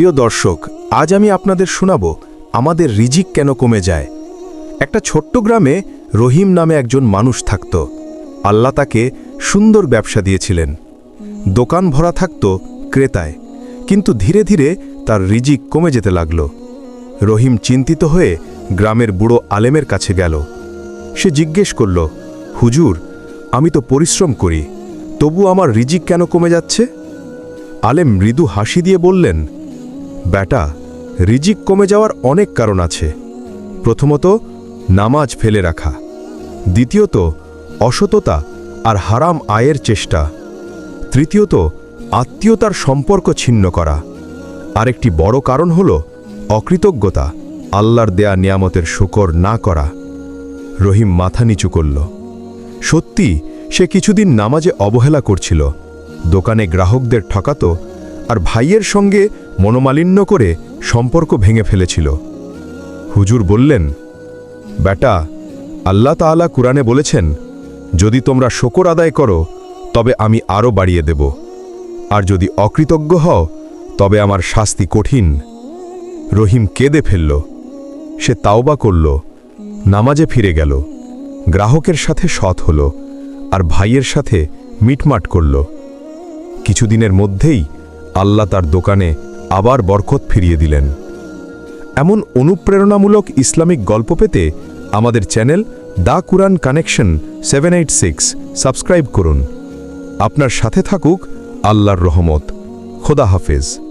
প্রিয় দর্শক, আজ আমি আপনাদের শোনাব আমাদের রিজিক কেন কমে যায়। একটা ছোট্ট গ্রামে রহিম নামে একজন মানুষ থাকত। আল্লাহ তাকে সুন্দর ব্যবসা দিয়েছিলেন। দোকান ভরা থাকত ক্রেতায়, কিন্তু ধীরে ধীরে তার রিজিক কমে যেতে লাগল। রহিম চিন্তিত হয়ে গ্রামের বুড়ো আলেমের কাছে গেল। সে জিজ্ঞেস করল, হুজুর, আমি তো পরিশ্রম করি, তবু আমার রিজিক কেন কমে যাচ্ছে? আলেম মৃদু হাসি দিয়ে বললেন বেটা রিজিক কমে যাওয়ার অনেক কারণ আছে। প্রথমত, নামাজ ফেলে রাখা। দ্বিতীয়ত, অসততা আর হারাম আয়ের চেষ্টা। তৃতীয়ত, আত্মীয়তার সম্পর্ক ছিন্ন করা। আরেকটি বড় কারণ হল অকৃতজ্ঞতা, আল্লাহর দেয়া নিয়ামতের শুকর না করা। রহিম মাথা নিচু করল। সত্যি, সে কিছুদিন নামাজে অবহেলা করছিল। দোকানে গ্রাহকদের ঠকাত আর ভাইয়ের সঙ্গে মনোমালিন্য করে সম্পর্ক ভেঙে ফেলেছিল। হুজুর বললেন, বেটা, আল্লাহ তাআলা কুরআনে বলেছেন, যদি তোমরা শকর আদায় করো, তবে আমি আরও বাড়িয়ে দেব। আর যদি অকৃতজ্ঞ হও, তবে আমার শাস্তি কঠিন। রহিম কেঁদে ফেলল। সে তাওবা করল, নামাজে ফিরে গেল। গ্রাহকের সাথে সৎ হল আর ভাইয়ের সাথে মিটমাট করল। কিছুদিনের মধ্যেই আল্লাহ তার দোকানে আবার বরকত ফিরিয়ে দিলেন। এমন অনুপ্রেরণামূলক ইসলামিক গল্প পেতে আমাদের channel the Quran connection seven eight six subscribe করুন। আপনার সাথে থাকুক আল্লাহর রহমত। খোদা হাফেজ।